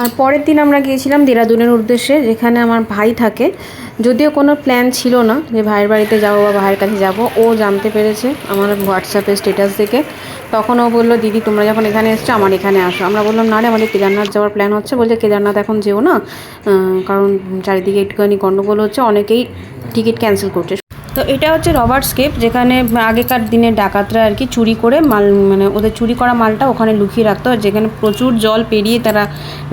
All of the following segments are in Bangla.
আর পরের দিন আমরা গিয়েছিলাম দেরাদুনের উদ্দেশ্যে, যেখানে আমার ভাই থাকে। যদিও কোনো প্ল্যান ছিল না যে ভাইয়ের বাড়িতে যাব বা ভাইয়ের কাছে যাব, ও জানতে পেরেছে আমার হোয়াটসঅ্যাপে স্টেটাস দেখে। তখন ও বলল, দিদি, তোমরা যখন এখানে এসছো, আমার এখানে আসো। আমরা বললাম, না রে, আমাদের কেদারনাথ যাওয়ার প্ল্যান হচ্ছে। বলছে, কেদারনাথ এখন যেও না। কারণ চারিদিকে একটুখানি গণ্ডগোল হচ্ছে, অনেকেই টিকিট ক্যান্সেল করছে। তো এটা হচ্ছে রবার্টস স্কেপ যেখানে আগেকার দিনে ডাকাতরা আর কি চুরি করে মাল মানে ওদের চুরি করা মালটা ওখানে লুকিয়ে রাখতো যেখানে প্রচুর জল পেরিয়ে তারা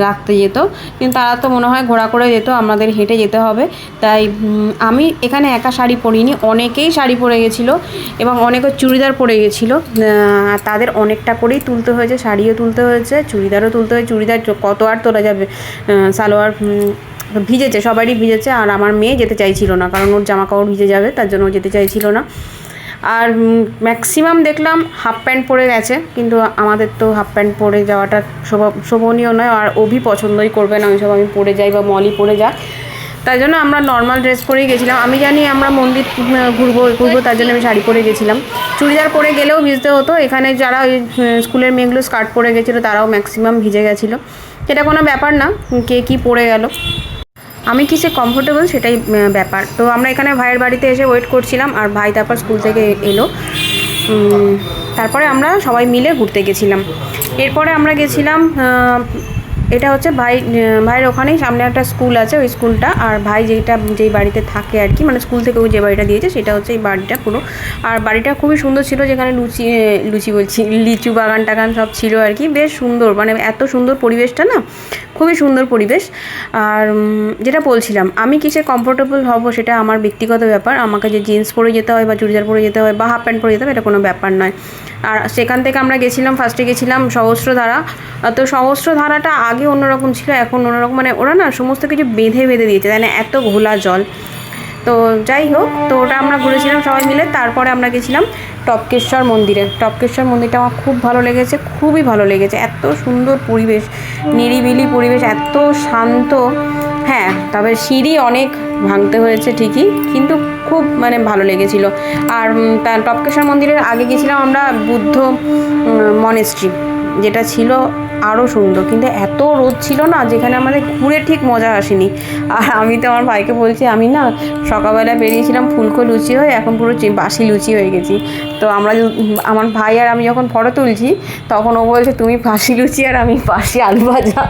রাখতে যেত। কিন্তু তারা তো মনে হয় ঘোরা করে যেত, আমাদের হেঁটে যেতে হবে। তাই আমি এখানে একা শাড়ি পরিনি, অনেকেই শাড়ি পরে গেছিল এবং অনেকে চুড়িদার পরে গেছিল। তাদের অনেকটা করেই তুলতে হয়েছে, শাড়িও তুলতে হয়েছে, চুড়িদারও তুলতে হয়েছে। চুড়িদার কত আর তোলা যাবে? সালোয়ার ভিজেছে, সবারই ভিজেছে আর আমার মেয়ে যেতে চাইছিল না, কারণ ওর জামা কাপড় ভিজে যাবে, তার জন্য ও যেতে চাইছিল না। আর ম্যাক্সিমাম দেখলাম হাফ প্যান্ট পরে গেছে, কিন্তু আমাদের তো হাফ প্যান্ট পরে যাওয়াটা শোভা শোভনীয় নয়, আর অভি পছন্দই করবে না, ওইসব আমি পরে যাই বা মলই পরে যাক। তাই জন্য আমরা নর্মাল ড্রেস পরেই গেছিলাম। আমি জানি আমরা মন্দির ঘুরবো ঘুরবো, তার জন্য আমি শাড়ি পরে গেছিলাম। চুড়িদার পরে গেলেও ভিজতে হতো। এখানে যারা ওই স্কুলের মেয়েগুলো স্কার্ট পরে গেছিল, তারাও ম্যাক্সিমাম ভিজে গেছিল। এটা কোনো ব্যাপার না, কে কী পরে গেল। আমি কিসে কমফোর্টেবল সেটাই ব্যাপার। তো আমরা এখানে ভাইয়ের বাড়িতে এসে ওয়েট করছিলাম আর ভাই তারপর স্কুল থেকে এলো। তারপরে আমরা সবাই মিলে ঘুরতে গেছিলাম। এরপরে আমরা গেছিলাম এটা হচ্ছে ভাই ভাইয়ের ওখানেই সামনে একটা স্কুল আছে, ওই স্কুলটা। আর ভাই যেটা যেই বাড়িতে থাকে আর কি মানে স্কুল থেকে ওই যে বাড়িটা দিয়েছে, সেটা হচ্ছে এই বাড়িটা পুরো। আর বাড়িটা খুবই সুন্দর ছিল, যেখানে লুচি লুচি বলছি, লিচু বাগান টাগান সব ছিল আর কি। বেশ সুন্দর মানে এত সুন্দর পরিবেশটা না, খুবই সুন্দর পরিবেশ। আর যেটা বলছিলাম, আমি কিসে কমফোর্টেবল হব সেটা আমার ব্যক্তিগত ব্যাপার। আমাকে যে জিন্স পরে যেতে হয় বা চুড়িদার পরে যেতে হয় বা হাফ প্যান্ট পরে যেতে হবে এটা কোনো ব্যাপার নয়। আর সেখান থেকে আমরা গেছিলাম ফার্স্টে গেছিলাম সহস্রধারা। তো সহস্রধারাটা আগে অন্যরকম ছিল, এখন অন্যরকম। মানে ওরা না সমস্ত কিছু বেঁধে বেঁধে দিয়েছে। তাই না এত ঘোলা জল। তো যাই হোক, তো ওটা আমরা ঘুরেছিলাম সবাই মিলে। তারপরে আমরা গেছিলাম টপকেশ্বর মন্দিরে। টপকেশ্বর মন্দিরটা আমার খুব ভালো লেগেছে, খুবই ভালো লেগেছে। এত সুন্দর পরিবেশ, নিরিবিলি পরিবেশ, এত শান্ত। হ্যাঁ তবে সিঁড়ি অনেক ভাঙতে হয়েছে ঠিকই, কিন্তু খুব মানে ভালো লেগেছিল। আর টপকেশ্বর মন্দিরের আগে গেছিলাম আমরা বুদ্ধ মনেস্ট্রি যেটা ছিল আরও সুন্দর। কিন্তু এত রোদ ছিল না যেখানে আমাদের ঘুরে ঠিক মজা আসেনি। আর আমি তো আমার ভাইকে বলছি, আমি না সকালবেলা বেরিয়েছিলাম ফুলকো লুচি হয়ে, এখন পুরো বাসি লুচি হয়ে গেছি। তো আমরা আমার ভাই আর আমি যখন ফটো তুলছি, তখন ও বলছে, তুমি বাসি লুচি আর আমি বাসি আলু ভাজা।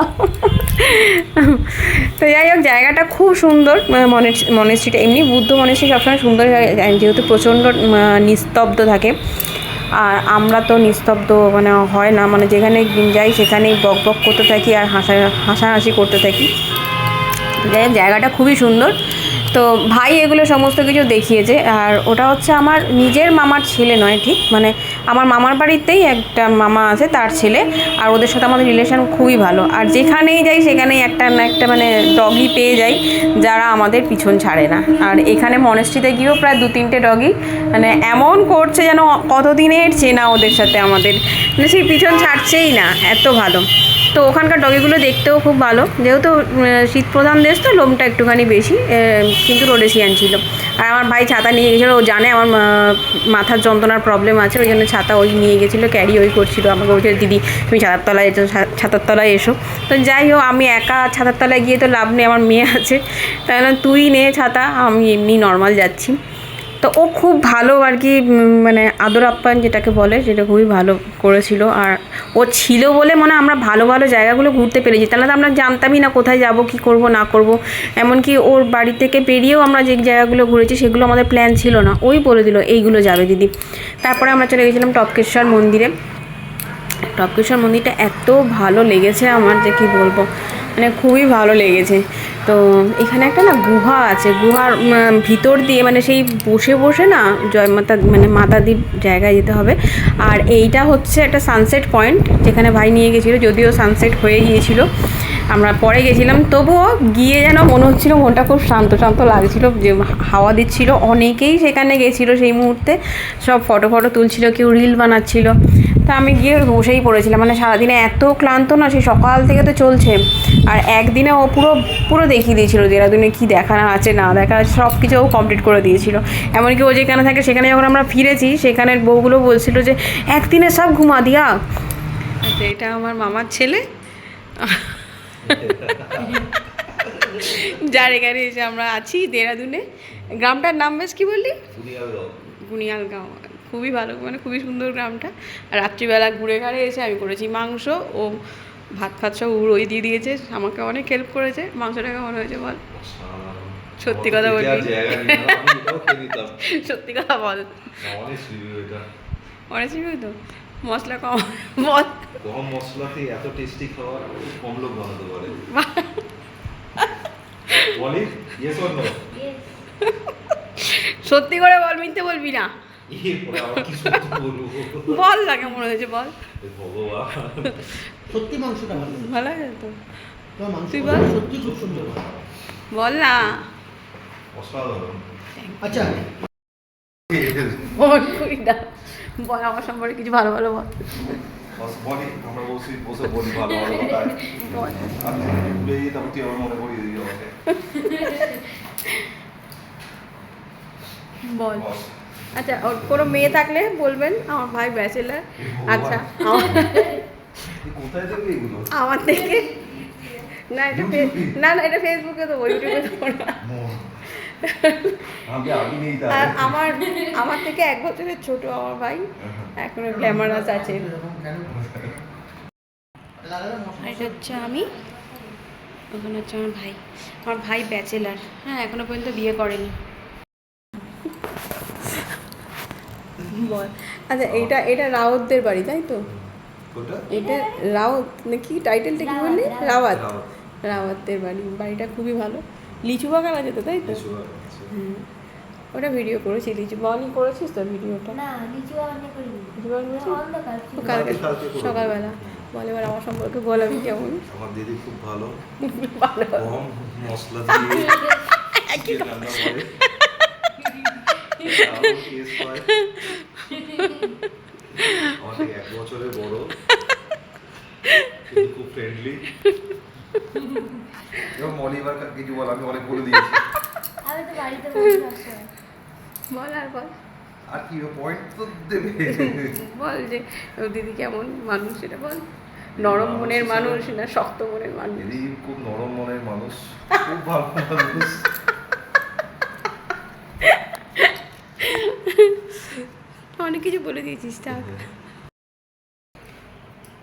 তো যাই হোক, জায়গাটা খুব সুন্দর। মনে মনেস্ট্রিটা এমনি বুদ্ধ মনেস্ট্রি সবসময় সুন্দর যেহেতু প্রচণ্ড নিস্তব্ধ থাকে। আর আমরা তো নিস্তব্ধ মানে হয় না মানে যেখানে যাই সেখানেই বক বক করতে থাকি আর হাসা, হাসাহাসি করতে থাকি। যাই জায়গাটা খুবই সুন্দর। তো ভাই এগুলো সমস্ত কিছু দেখিয়েছে। আর ওটা হচ্ছে আমার নিজের মামার ছেলে নয়, ঠিক? মানে আমার মামার বাড়িতেই একটা মামা আছে, তার ছেলে, আর ওদের সাথে আমাদের রিলেশন খুবই ভালো। আর যেখানেই যাই, সেখানেই একটা না একটা মানে ডগি পেয়ে যাই, যারা আমাদের পিছন ছাড়ে না। আর এখানে মনেস্ট্রিতে গিয়েও প্রায় দু তিনটে ডগি মানে এমন করছে যেন কতদিনের চেনা ওদের সাথে আমাদের। মানে সেই পিছন ছাড়ছেই না, এত ভালো। তো ওখানকার ডগিগুলো দেখতেও খুব ভালো। যেহেতু শীত প্রধান দেশ, তো লোমটা একটুখানি বেশি কিন্তু রোডেসিয়ান ছিল। আর আমার ভাই ছাতা নিয়ে গেছিল, ও জানে আমার মাথার যন্ত্রণার প্রবলেম আছে, ওই জন্য ছাতা ওই নিয়ে গেছিল ক্যারি ওই করছিল। আমাকে বলছিল, দিদি, তুমি ছাতার তলায় এসো ছাতার তলায় এসো। তো যাই হোক, আমি একা ছাতার তলায় গিয়ে তো লাভ নেই, আমার মেয়ে আছে। তাই তুই নে ছাতা, আমি এমনি নর্মাল যাচ্ছি। তো ও খুব ভালো আর কি মানে আদর আপ্যায়ন যেটাকে বলে, সেটা খুবই ভালো করেছিল। আর ও ছিল বলে মনে আমরা ভালো ভালো জায়গাগুলো ঘুরতে পেরেছি। তাহলে তো আমরা জানতামই না কোথায় যাব, কি করব, না করব। এমনকি ওর বাড়ি থেকে বেরিয়েও আমরা যে জায়গাগুলো ঘুরেছি, সেগুলো আমাদের প্ল্যান ছিল না। ওই বলে দিল, এইগুলো যাবে দিদি। তারপরে আমরা চলে গেছিলাম টপকেশ্বর মন্দিরে। টপকেশ্বর মন্দিরটা এত ভালো লেগেছে আমার, যে কি বলব? মানে খুবই ভালো লেগেছে। তো এখানে একটা না গুহা আছে, গুহার ভিতর দিয়ে মানে সেই বসে বসে না জয় মাতা মানে মাতাদির জায়গায় যেতে হবে। আর এইটা হচ্ছে একটা সানসেট পয়েন্ট যেখানে ভাই নিয়ে গেছিল, যদিও সানসেট হয়ে গিয়েছিল, আমরা পরে গেছিলাম। তবুও গিয়ে যেন মনে হচ্ছিল, মনটা খুব শান্ত শান্ত লাগছিল, যে হাওয়া দিচ্ছিল। অনেকেই সেখানে গেছিল সেই মুহূর্তে, সব ফটো ফটো তুলছিল, কেউ রিল বানাচ্ছিল। তা আমি গিয়ে বসেই পড়েছিলাম। মানে সারাদিনে এত ক্লান্ত না সেই সকাল থেকে তো চলছে। আর একদিনে ও পুরো পুরো দেখিয়ে দিয়েছিল দেরাদুনে কী দেখানো আছে না দেখা আছে সব কিছু ও কমপ্লিট করে দিয়েছিল। এমনকি ও যেখানে থাকে সেখানে যখন আমরা ফিরেছি সেখানের বউগুলো বলছিল যে একদিনে সব ঘুমা দিয়া। আচ্ছা এটা আমার মামার ছেলে। যার এখানে এসে আমরা আছি দেরাদুনে। গ্রামটার নাম বেশ কি বললি? বুনিয়াল গাঁও খুবই ভালো মানে খুবই সুন্দর গ্রামটা। আর রাত্রিবেলা ঘুরে ঘাড়ে এসে আমি করেছি মাংস ও ভাত ফাত সব উড়োই দিয়ে দিয়েছে আমাকে অনেক হেল্প করেছে। মাংসটা কেমন হয়েছে বল? সত্যি কথা বলি। সত্যি কথা বল। অনেক তো? মশলা কম বল কম মশলাতে এত টেস্টি খাবার কম লোক বানাতে পারে। বলি? ইয়েস অর নো সত্যি করে বল মিথ্যে বলবি না। বল না কেমন হয়েছে বল। সত্যি মাংসটা ভালো তো। তুই বল। সত্যি খুব সুন্দর। বল না। আচ্ছা। বল কই না। বল আমার সম্পর্কে কিছু ভালো ভালো বল। বলি। আমরা বসে বসে বলি ভালো ভালো কথা। বল। আমি ভুলে যেতাম তুই আমার মনে করিয়ে দিবি আমাকে। বল। বস। আচ্ছা ওর কোনো মেয়ে থাকলে বলবেন? আমার ভাই ব্যাচেলার। আচ্ছা আমার এগুলো? আমার থেকে? না এটা না না এটা ফেসবুকে দেবো ইউটিউবে না নেই আর আমার আমার থেকে এক বছরের ছোট আমার ভাই। এখনও গ্ল্যামারাস আছে। এটা হচ্ছে আমি। ওখানে হচ্ছে আমার ভাই। আমার ভাই ব্যাচেলার। হ্যাঁ এখনও পর্যন্ত বিয়ে করেনি। বল। আচ্ছা এটা এটা রাওতদের বাড়ি তাই তো? এটা রাওত নাকি টাইটেলটা কি বললি? রাওয়াত। রাওয়াত। রাওয়াতদের বাড়ি বাড়িটা খুবই ভালো। লিচু বাগান আছে তো তাই তো? ওটা ভিডিও করেছি লিচু বাগানই করেছিস তো ভিডিওটা? কালকে সকালবেলা। বলে এবার আমার সম্পর্কে বল আমি কেমন? আমার দিদি খুব ভালো। ভালো। মশলা দিয়ে চিকেন রান্না করে দারুণ taste হয়। আমার থেকে এক বছরের বড় খুব ফ্রেন্ডলি এবং মলিবার কিছু বল আমি অনেক বলে দিয়েছি আমি তো বাড়িতে বসে বল আর বল আর কি পয়েন্ট তো দেবে বল যে দিদি কেমন মানুষ সেটা বল নরম মনের মানুষ না শক্ত মনের মানুষ দিদি খুব নরম মনের মানুষ খুব ভালো মানুষ অনেক কিছু বলে দিয়েছিস থাক।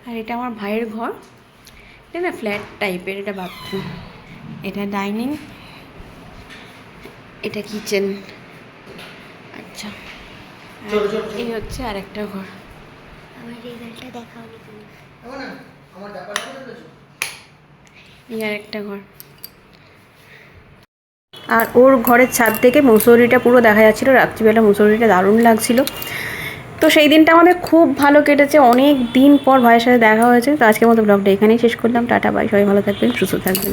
আর এটা আমার ভাইয়ের ঘর। এটা না ফ্ল্যাট টাইপের এটা বাথরুম এটা ডাইনিং এটা কিচেন আচ্ছা। এই হচ্ছে আর একটা ঘর। আমার রেজাল্টটা দেখাও এই আর একটা ঘর। আর ওর ঘরের ছাদ থেকে মুসৌরিটা পুরো দেখা যাচ্ছিল। রাত্রিবেলা মুসৌরিটা দারুণ লাগছিল। তো সেই দিনটা আমাদের খুব ভালো কেটেছে। অনেক দিন পর ভাইয়ের সাথে দেখা হয়েছে। তো আজকের মতো ব্লগটা এখানেই শেষ করলাম। Tata, bye. সবাই ভালো থাকবেন, সুস্থ থাকবেন।